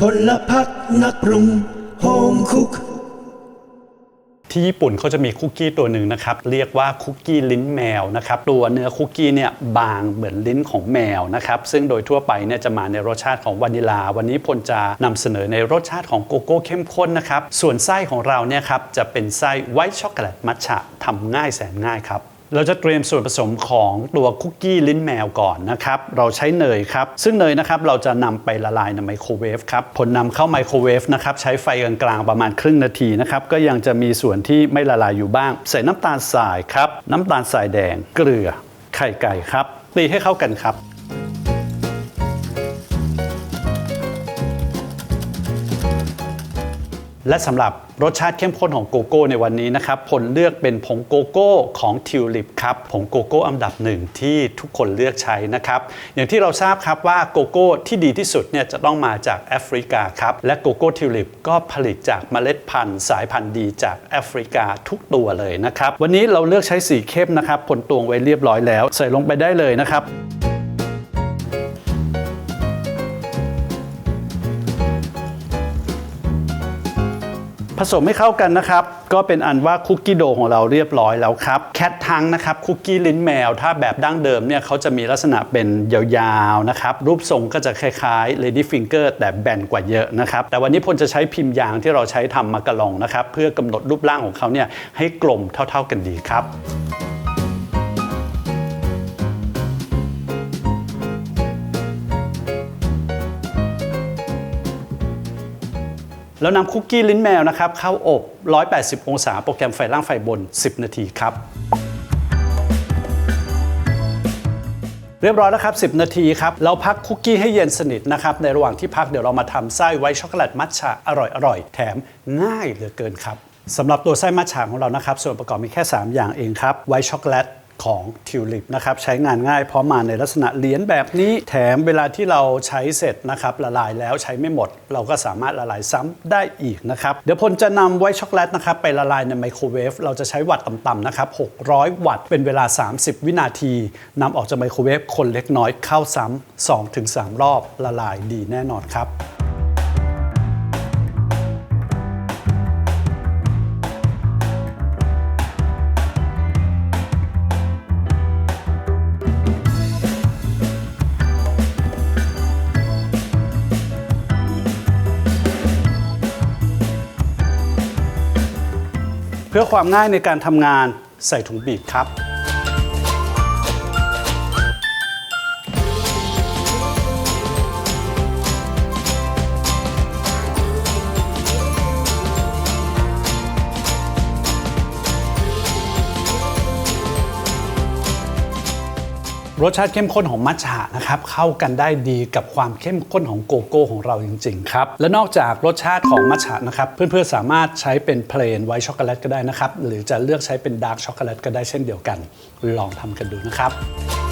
พลพักนักปรุงโฮมคุก ที่ญี่ปุ่นเขาจะมีคุกกี้ตัวหนึ่งนะครับ เรียกว่าคุกกี้ลิ้นแมวนะครับตัวเนื้อคุกกี้เนี่ยบางเหมือนลิ้นของแมวนะครับ ซึ่งโดยทั่วไปเนี่ยจะมาในรสชาติของวานิลา วันนี้พลจะนำเสนอในรสชาติของโกโก้เข้มข้นนะครับ ส่วนไส้ของเราเนี่ยครับจะเป็นไส้ไวท์ช็อกโกแลตมัทฉะทำง่ายแสนง่ายครับ เราจะเตรียมส่วนผสมของตัวคุกกี้ลิ้นแมวก่อนนะครับ เราใช้เนยครับ ซึ่งเนยนะครับเราจะนำไปละลายในไมโครเวฟครับ ผลนำเข้าไมโครเวฟนะครับใช้ไฟกลางๆประมาณครึ่งนาทีนะครับ ก็ยังจะมีส่วนที่ไม่ละลายอยู่บ้าง ใส่น้ำตาลทรายครับ น้ำตาลทรายแดง เกลือ ไข่ไก่ครับ ตีให้เข้ากันครับ และสำหรับรสชาติเข้มข้นของโกโก้ในวันนี้นะครับผลเลือกเป็นผงโกโก้ของทิวลิปครับผงโกโก้อันดับหนึ่งที่ทุกคนเลือกใช้นะครับอย่างที่เราทราบครับว่าโกโก้ที่ดีที่สุดเนี่ยจะต้องมาจากแอฟริกาครับและโกโก้ทิวลิปก็ผลิตจากเมล็ดพันธุ์สายพันธุ์ดีจากแอฟริกาทุกตัวเลยนะครับวันนี้เราเลือกใช้สีเข้มนะครับผลตวงไว้เรียบร้อยแล้ว ใส่ลงไปได้เลยนะครับ ผสมให้เข้ากันนะครับ ก็เป็นอันว่าคุกกี้โดของเราเรียบร้อยแล้วครับ แคททังนะครับคุกกี้ลิ้นแมว ถ้าแบบดั้งเดิมเนี่ยเขาจะมีลักษณะเป็นยาวๆนะครับ รูปทรงก็จะคล้ายๆ Lady Finger แต่แบนกว่าเยอะนะครับ แต่วันนี้พลจะใช้พิมพ์ยางที่เราใช้ทำมากระลองนะครับ เพื่อกำหนดรูปร่างของเขาเนี่ยให้กลมเท่า ๆกันดีครับ แล้วนำคุกกี้ลิ้นแมวนะครับเข้าอบ 180 องศา โปรแกรมไฟล่างไฟบน 10 นาทีครับ เรียบร้อยแล้วครับ 10 นาทีครับ เราพักคุกกี้ให้เย็นสนิทนะครับ ในระหว่างที่พักเดี๋ยวเรามาทำไส้ไวช็อกโกแลตมัทฉะอร่อยๆ แถมง่ายเหลือเกินครับสำหรับตัวไส้มัทฉะของเรานะครับ ส่วนประกอบมีแค่ 3 อย่างเองครับไวช็อกโกแลต ของทิวลิปนะครับใช้งานง่ายเพราะมาในลักษณะเหรียญแบบนี้แถมเวลาที่เราใช้เสร็จนะครับละลายแล้วใช้ไม่หมด เราก็สามารถละลายซ้ำได้อีกนะครับเดี๋ยวพลจะนำไวช็อกโกแลตนะครับไปละลายในไมโครเวฟเราจะใช้วัตต์ต่ำๆนะครับ600 วัตต์เป็นเวลา 30 วินาทีนำออกจากไมโครเวฟคนเล็กน้อยเข้าซ้ำ2-3 รอบละลายดีแน่นอนครับ พื่อความง่ายในการทำงานใส่ถุงบีบครับ รสชาติเข้มข้นของมัทฉะนะครับเข้ากันได้ดีกับความเข้มข้นของโกโก้ของเราจริงๆครับและนอกจากรสชาติของมัทฉะนะครับเพื่อนๆสามารถใช้เป็นเพลนไวท์ช็อกโกแลตก็ได้นะครับหรือจะเลือกใช้เป็นดาร์กช็อกโกแลตก็ได้เช่นเดียวกัน ลองทำกันดูนะครับ